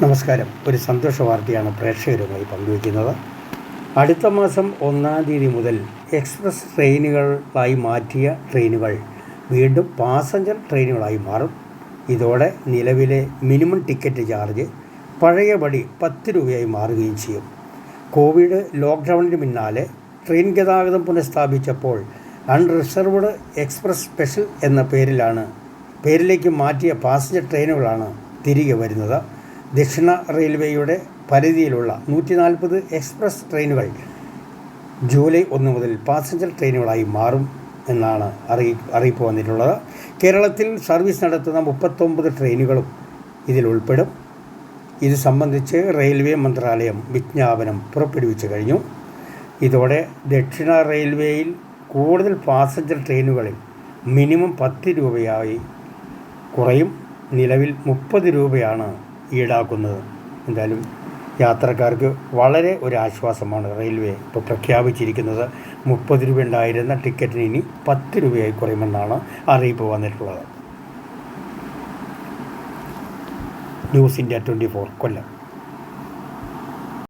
നമസ്കാരം. ഒരു സന്തോഷ വാർത്തയാണ് പ്രേക്ഷകരുമായി പങ്കുവയ്ക്കുന്നത്. അടുത്ത മാസം ഒന്നാം തീയതി മുതൽ എക്സ്പ്രസ് ട്രെയിനുകളായി മാറ്റിയ ട്രെയിനുകൾ വീണ്ടും പാസഞ്ചർ ട്രെയിനുകളായി മാറും. ഇതോടെ നിലവിലെ മിനിമം ടിക്കറ്റ് ചാർജ് പഴയപടി പത്ത് രൂപയായി മാറുകയും ചെയ്യും. കോവിഡ് ലോക്ക്ഡൗണിന് പിന്നാലെ ട്രെയിൻ ഗതാഗതം പുനഃസ്ഥാപിച്ചപ്പോൾ അൺറിസർവ്ഡ് എക്സ്പ്രസ് സ്പെഷ്യൽ എന്ന പേരിലാണ് പേരിലേക്ക് മാറ്റിയ പാസഞ്ചർ ട്രെയിനുകളാണ് തിരികെ വരുന്നത്. ദക്ഷിണ റെയിൽവേയുടെ പരിധിയിലുള്ള നൂറ്റി നാൽപ്പത് എക്സ്പ്രസ് ട്രെയിനുകൾ ജൂലൈ ഒന്ന് മുതൽ പാസഞ്ചർ ട്രെയിനുകളായി മാറും എന്നാണ് അറിയി അറിയിപ്പ് വന്നിട്ടുള്ളത്. കേരളത്തിൽ സർവീസ് നടത്തുന്ന മുപ്പത്തൊമ്പത് ട്രെയിനുകളും ഇതിൽ ഉൾപ്പെടും. ഇത് സംബന്ധിച്ച് റെയിൽവേ മന്ത്രാലയം വിജ്ഞാപനം പുറപ്പെടുവിച്ചു കഴിഞ്ഞു. ഇതോടെ ദക്ഷിണ റെയിൽവേയിൽ കൂടുതൽ പാസഞ്ചർ ട്രെയിനുകളിൽ മിനിമം പത്ത് രൂപയായി കുറയും. നിലവിൽ മുപ്പത് രൂപയാണ് ഈടാക്കുന്നത്. എന്തായാലും യാത്രക്കാർക്ക് വളരെ ഒരു ആശ്വാസമാണ് റെയിൽവേ ഇപ്പോൾ പ്രഖ്യാപിച്ചിരിക്കുന്നത്. മുപ്പത് രൂപ ഉണ്ടായിരുന്ന ടിക്കറ്റിന് ഇനി പത്ത് രൂപയായി കുറയുമെന്നാണ് അറിയിപ്പ് വന്നിട്ടുള്ളത്. News India twenty four Kollam.